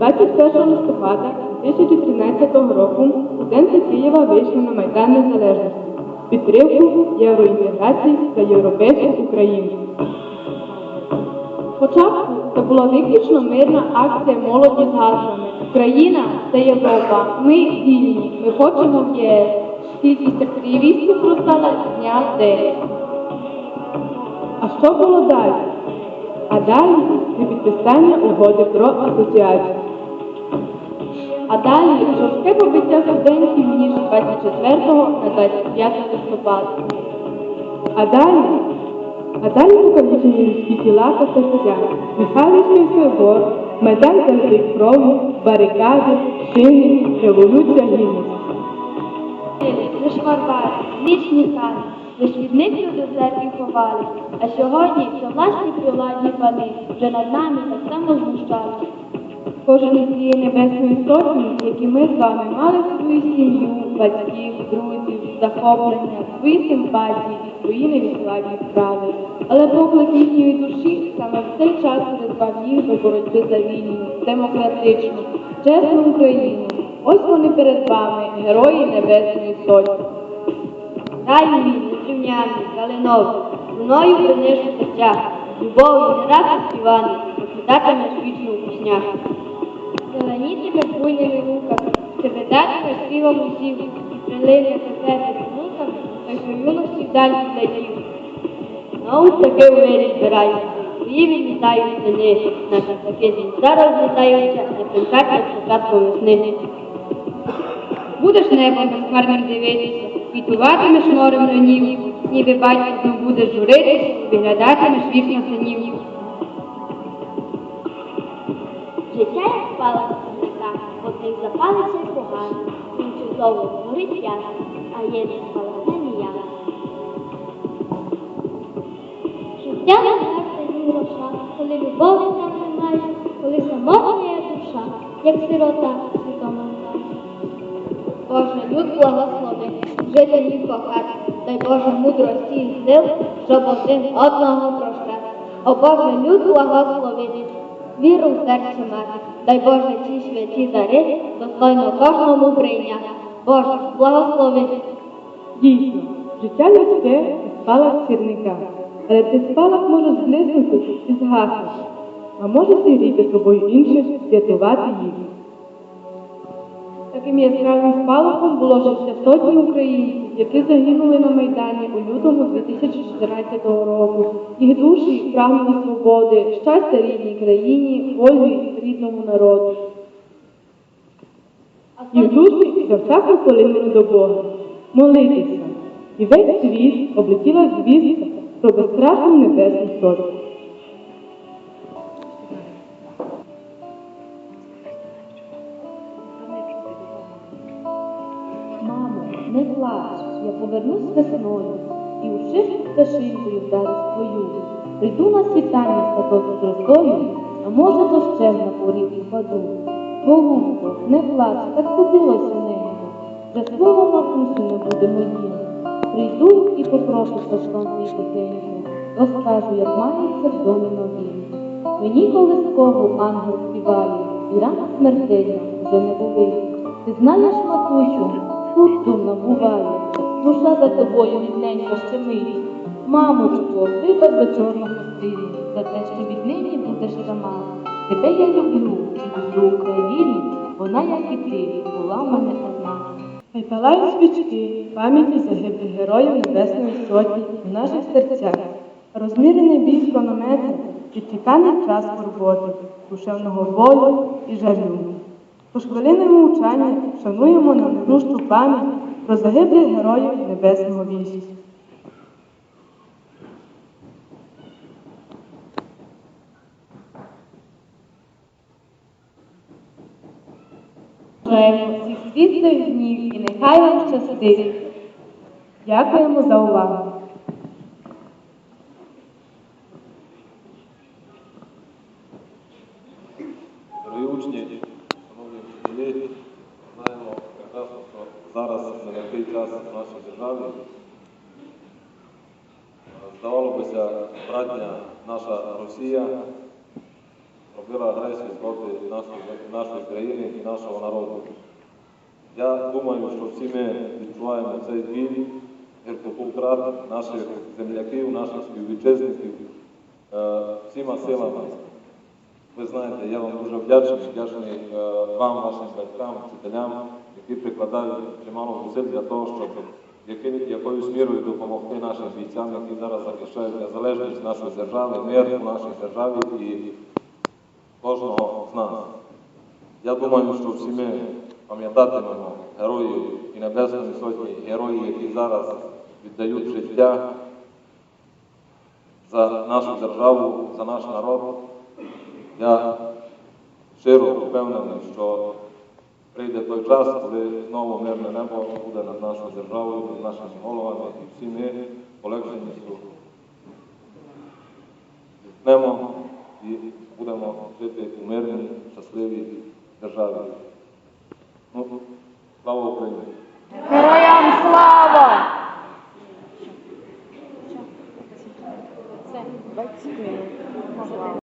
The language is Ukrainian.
21 листопада 2013 року студенти Києва вийшли на Майдан Незалежності підтримку євроінтеграції та європейську Україну. Спочатку це була виключно мирна акція молоді з гаслами Україна це Європа, ми вільні, ми хочемо в ЄС. Кількість активістів зростала дня в день. А що було далі? А далі це підписання угоди про асоціацію. А далі жорстке побиття студентів ніж 24 на 25 листопада. А далі, а далі покалічені людські тіла та серця, Михайлівський собор, Майдан завжди кров'ю, барикади, шини, революція гідності. лиш варвари, вічні хани, лиш від них церкві ховали, а сьогодні це власні привладні пани вже над нами так само знущалися. Кожен із цієї небесної сотні, які ми з вами мали свою сім'ю, батьків, друзів, захоплення, свої симпатії і свої невідкладні справи. Але поклик їхньої душі саме в цей час призвав їх до боротьби за вільну, демократичну, чесну Україну. Ось вони перед вами, герої Небесної Сотні. Дай мій незрівняний, калиновий, луною принижу серця, любов'ю не раз співаний, покидатимеш вічну у піснях. Зеленітиме буйними луками, щебетатиме співом усів, і прилине до тебе звуками, той що юності вдаль відлетів. Знову таки у мирі збираються, свої відлітають сини, наші таки зараз злітаються, не примчаться початком весни. Будеш небо безхмарним дивитися, квітуватимеш морем ранів, ніби батько знов будеш журитись, виглядатимеш вічно синів. Життя спала сніга, одних запалиться й погано, інших знову горить ясно, а не спалахне ніяк. Життя не серце ні гроша, коли любові там немає, коли самотня душа, як сирота свідома. Боже, люд благослови, жити їх кохати, дай Боже мудрості і сил, щоб один одного прощати. О Боже, люд благослови, віру в серці мати, дай Боже ці святі дари, достойно кожному прийняти. Боже, благослови. Дійсно, життя людське це спалах сірника, але цей спалах може зблиснути і згаснути, а може зігріти собою інших, рятувати їх. Таким яскравим спалахом було життя сотні українців, які загинули на Майдані у лютому 2014 року. Їх душі прагнули свободи, щастя рідній країні, волі рідному народу. Їх душі за всяку хвилину до Бога. Молитися. І весь світ облетіла звістка про безстрашну небесну сотню. Не плач, я повернусь весною і у шишку пташинкою зараз твою. Прийду на світання садок з росою, а може дощем на поріг упаду. Голубко, не плач, так судилося небо. Вже слово матусю не буде моїм. Прийду і попрошу саштон твій тихенько, розкажу, як мається в домі новім. Мені колискову ангел співає, і рана смертельна вже не болить. Ти знаєш, матусю, тут сумно буває, душа за тобою рідненько щемить. Мамочко, вибач за чорну хустину, за те, що віднині будеш сама. Тебе я люблю, і люблю Україну, вона, як і ти, була в мене одна. Хай палають свічки пам'яті загиблих героїв Небесної Сотні в наших серцях. Розмірений з хронометра відтіканий час скорботи, душевного болю і жалю. Тож хвилиною мовчання вшануємо невнущу пам'ять про загиблих героїв Небесного війська. Всіх світлих днів і нехай вам щастить. Дякуємо за увагу. Зараз нелегкий час в нашій державі. Здавалося бися, братня наша Росія робила агресію проти нашої, нашої країни і нашого народу. Я думаю, що всі ми відчуваємо цей біль, гіркоту втрат наших земляків, наших співвітчизників е, всіма силами. Ви знаєте, я вам дуже вдячний, вдячний е, вам, вашим батькам, вчителям, які прикладають чимало зусиль для того, щоб якоюсь мірою допомогти нашим бійцям, які зараз захищають незалежність нашої держави, мир у нашій державі і кожного з нас. Я думаю, що всі ми пам'ятатимемо героїв і Небесної Сотні, героїв, які зараз віддають життя за нашу державу, за наш народ. Я щиро впевнений, що da ide toj časti, da novo merno nebo bude nad našom državom, nad našim školovanjem i vsi meri, olekšani su. Nemo i budemo živjeti u merni, šasljivi državi. No, slava Ukrajini! Herojam slava! Sve, 20.